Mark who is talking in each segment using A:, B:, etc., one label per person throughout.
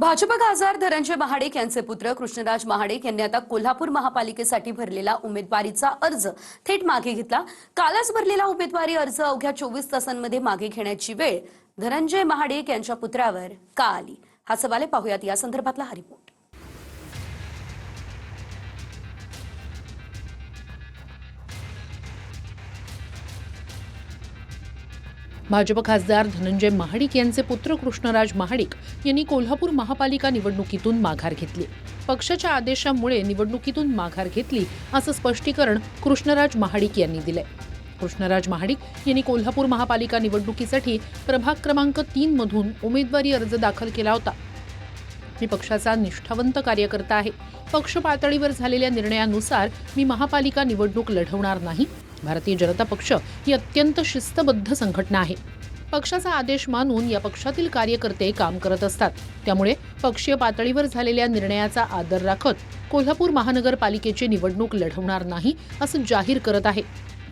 A: भाजप खासदार धनंजय महाडिक यांचे पुत्र कृष्णराज महाडिक यांनी आता कोल्हापूर महापालिकेसाठी भरलेला उमेदवारीचा अर्ज थेट मागे घेतला. कालच भरलेला उमेदवारी अर्ज अवघ्या चोवीस तासांमध्ये मागे घेण्याची वेळ धनंजय महाडिक यांच्या पुत्रावर का आली? हा सवाल आहे या संदर्भातला हा रिपोर्ट.
B: भाजप खासदार धनंजय महाडिक यांचे पुत्र कृष्णराज महाडिक यांनी कोल्हापूर महापालिका निवडणुकीतून माघार घेतली. पक्षाच्या आदेशामुळे निवडणुकीतून माघार घेतली असं स्पष्टीकरण कृष्णराज महाडिक यांनी दिले कृष्णराज महाडिक यांनी कोल्हापूर महापालिका निवडणुकीसाठी प्रभाग क्रमांक तीन मधून उमेदवारी अर्ज दाखल केला होता. मी पक्षाचा निष्ठावंत कार्यकर्ता आहे. पक्ष पातळीवर झालेल्या निर्णयानुसार मी महापालिका निवडणूक लढवणार नाही. भारतीय जनता पक्ष ही अत्यंत शिस्तबद्ध संघटना आहे. पक्षाचा आदेश मानून या पक्षातील कार्यकर्ते काम करत असतात. त्यामुळे पक्षीय पातळीवर झालेल्या निर्णयाचा आदर राखत कोल्हापूर महानगरपालिकेची निवडणूक लढवणार नाही असं जाहीर करत आहे.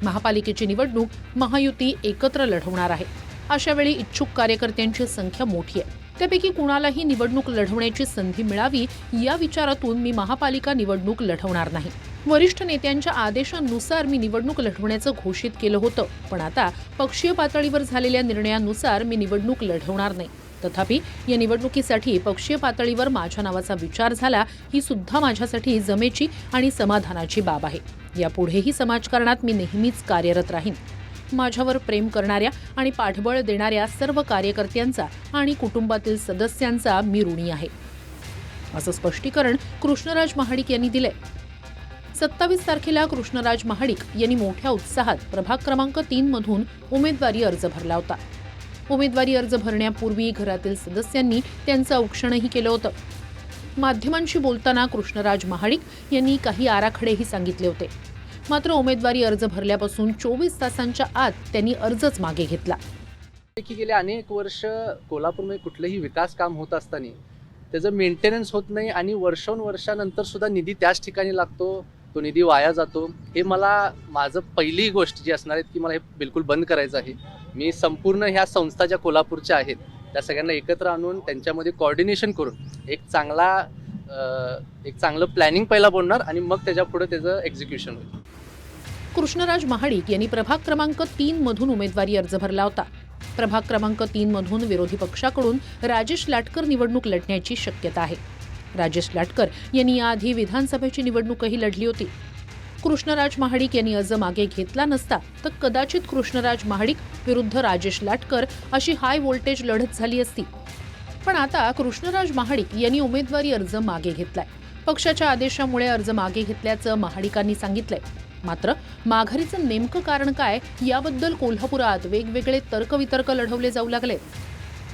B: महापालिकेची निवडणूक महायुती एकत्र लढवणार आहे. अशा वेळी इच्छुक कार्यकर्त्यांची संख्या मोठी आहे. त्यापैकी कुणालाही निवडणूक लढवण्याची संधी मिळावी या विचारातून मी महापालिका निवडणूक लढवणार नाही. वरिष्ठ नेत्यांच्या आदेशानुसार मी निवडणूक लढवण्याचं घोषित केलं होतं पण आता पक्षीय पातळीवर झालेल्या निर्णयानुसार मी निवडणूक लढवणार नाही. तथापि या निवडणुकीसाठी पक्षीय पातळीवर माझ्या नावाचा विचार झाला ही सुद्धा माझ्यासाठी जमेची आणि समाधानाची बाब आहे. यापुढेही समाजकारणात मी नेहमीच कार्यरत राहीन. माझ्यावर प्रेम करणाऱ्या आणि पाठबळ देणाऱ्या सर्व कार्यकर्त्यांचा आणि कुटुंबातील सदस्यांचा मी ऋणी आहे. असं स्पष्टीकरण कृष्णराज महाडिक यांनी दिलंय. सत्तावीस तारखेला कृष्णराज महाडिक यांनी मोठ्या उत्साहात प्रभाग क्रमांक तीन मधून उमेदवारी अर्ज भरला होता. उमेदवारी अर्ज भरण्यापूर्वी घरातील सदस्यांनी त्यांचं औक्षणही केलं होतं. माध्यमांशी बोलताना कृष्णराज महाडिक यांनी काही आराखडेही सांगितले होते. मात्र उमेदवारी अर्ज भरल्यापासून चोवीस तासांच्या आत त्यांनी अर्जच मागे घेतला.
C: की गेले अनेक वर्ष कोल्हापूरमध्ये कुठलंही विकास काम होत असताना त्याचं मेंटेनन्स होत नाही आणि वर्षानुवर्षानंतर सुद्धा निधी त्याच ठिकाणी लागतो तो निधी वाया जातो. हे मला माझं पहिली गोष्ट जी असणार आहे की मला हे बिलकुल बंद करायचं आहे. मी संपूर्ण ह्या संस्था ज्या कोल्हापूरच्या आहेत त्या सगळ्यांना एकत्र आणून त्यांच्यामध्ये कॉर्डिनेशन करून एक चांगला एक चांगलं प्लॅनिंग पहिला बनणार आणि मग त्याच्या पुढे त्याचं एक्झिक्युशन होईल.
B: कृष्णराज महाडिक यांनी प्रभाग क्रमांक तीन मधून उमेदवारी अर्ज भरला होता. प्रभाग क्रमांक तीन मधून विरोधी पक्षाकडून राजेश लाटकर निवडणूक लढण्याची शक्यता आहे. राजेश लाटकर यांनी याआधी विधानसभेची निवडणूकही लढली होती. कृष्णराज महाडिक यांनी अर्ज मागे घेतला नसता तर कदाचित कृष्णराज महाडिक विरुद्ध राजेश लाटकर अशी हाय व्होल्टेज लढत झाली असती. पण आता कृष्णराज महाडिक यांनी उमेदवारी अर्ज मागे घेतलाय. पक्षाच्या आदेशामुळे अर्ज मागे घेतल्याचं महाडिकांनी सांगितलंय. मात्र माघारीचं नेमकं कारण काय याबद्दल कोल्हापुरात वेगवेगळे तर्कवितर्क लढवले जाऊ लागले.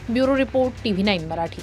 B: Bureau report TV nine Marathi.